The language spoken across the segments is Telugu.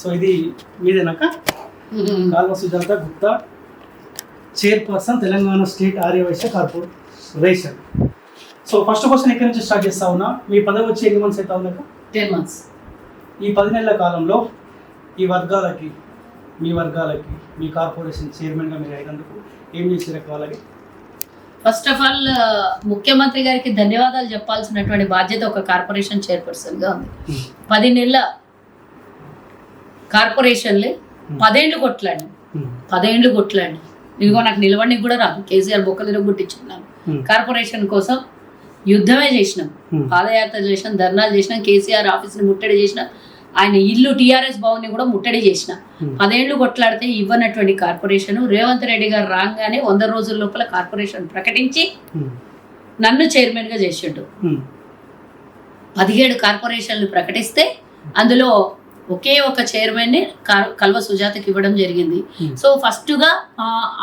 సో ఇది మీదేనాక? Kalva Sujatha Gupta chairperson Telangana state Aryavysya corporation. So first question ఎక్కడి నుంచి స్టార్ట్ చేస్తా ఉన్నా? మీ పదవి వచ్చి ఎన్ని మంత్స్ అవుతా ఉందాక టెన్ మంత్స్ ఈ పది నెలల కాలంలో ఈ వర్గాలకి మీ వర్గాలకి మీ కార్పొరేషన్ చైర్మన్గా మీరు అయినందుకు ఏం చేసారు వాళ్ళకి ఫస్ట్ ఆఫ్ ఆల్ ముఖ్యమంత్రి గారికి ధన్యవాదాలు చెప్పాల్సినటువంటి బాధ్యత ఒక కార్పొరేషన్ చైర్పర్సన్గా ఉంది పది నెలల కార్పొరేషన్లే పదేండ్లు కొట్లాడి పదేండ్లు కొట్లాడి ఇదిగో నాకు నిలవడానికి కూడా రాదు. కేసీఆర్ బొక్కలు గుట్టించుకున్నాను కార్పొరేషన్ కోసం యుద్ధమే చేసినాం. పాదయాత్ర చేసినాం ధర్నాలు చేసినాం కేసీఆర్ ఆఫీస్ని ముట్టడి చేసిన. ఆయన ఇల్లు టీఆర్ఎస్ భవన్ని కూడా ముట్టడి చేసిన. పదేళ్ళు కొట్లాడితే ఇవ్వనటువంటి కార్పొరేషన్ రేవంత్ రెడ్డి గారు రాగానే వంద రోజుల లోపల కార్పొరేషన్ ప్రకటించి నన్ను చైర్మన్గా చేసిండు. పదిహేడు కార్పొరేషన్లు ప్రకటిస్తే అందులో ఒకే ఒక చైర్మన్ని కల్వ సుజాతకి ఇవ్వడం జరిగింది. సో ఫస్ట్గా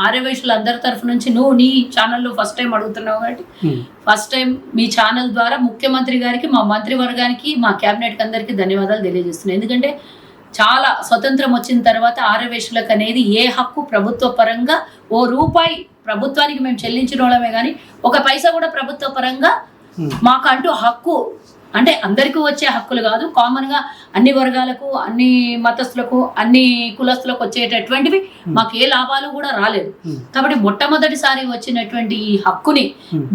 ఆర్యవైశ్యులు అందరి తరఫు నుంచి నువ్వు నీ ఛానల్లో ఫస్ట్ టైం అడుగుతున్నావు కాబట్టి ఫస్ట్ టైం మీ ఛానల్ ద్వారా ముఖ్యమంత్రి గారికి మా మంత్రివర్గానికి మా క్యాబినెట్కి అందరికీ ధన్యవాదాలు తెలియజేస్తున్నాను. ఎందుకంటే చాలా స్వతంత్రం వచ్చిన తర్వాత ఆర్యవేశులకు అనేది ఏ హక్కు ప్రభుత్వ పరంగా ఓ రూపాయి ప్రభుత్వానికి మేము చెల్లించిన వాళ్ళమే కానీ ఒక పైసా కూడా ప్రభుత్వ పరంగా మాకంటూ హక్కు అంటే అందరికీ వచ్చే హక్కులు కాదు. కామన్గా అన్ని వర్గాలకు అన్ని మతస్థులకు అన్ని కులస్తులకు వచ్చేటటువంటివి మాకు ఏ లాభాలు కూడా రాలేదు. కాబట్టి మొట్టమొదటిసారి వచ్చినటువంటి ఈ హక్కుని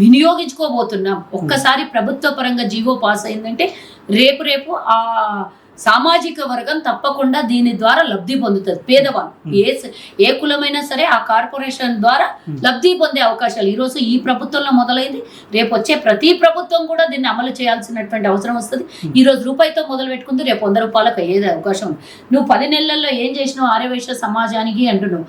వినియోగించుకోబోతున్నాం. ఒక్కసారి ప్రభుత్వ పరంగా జీవో పాస్ అయిందంటే రేపు రేపు ఆ సామాజిక వర్గం తప్పకుండా దీని ద్వారా లబ్ధి పొందుతుంది. పేదవాళ్ళు. ఏ స- ఏ కులమైనా సరే ఆ కార్పొరేషన్ ద్వారా లబ్ధి పొందే అవకాశాలు. ఈరోజు ఈ ప్రభుత్వంలో మొదలైంది. రేపు వచ్చే ప్రతి ప్రభుత్వం కూడా దీన్ని అమలు చేయాల్సినటువంటి అవసరం వస్తుంది. ఈ రోజు రూపాయితో మొదలు పెట్టుకుంది. రేపు వంద రూపాయలకు అయ్యేది అవకాశం నువ్వు పది నెలల్లో ఏం చేసినావు? ఆర్యవేశ సమాజానికి అంటున్నావు.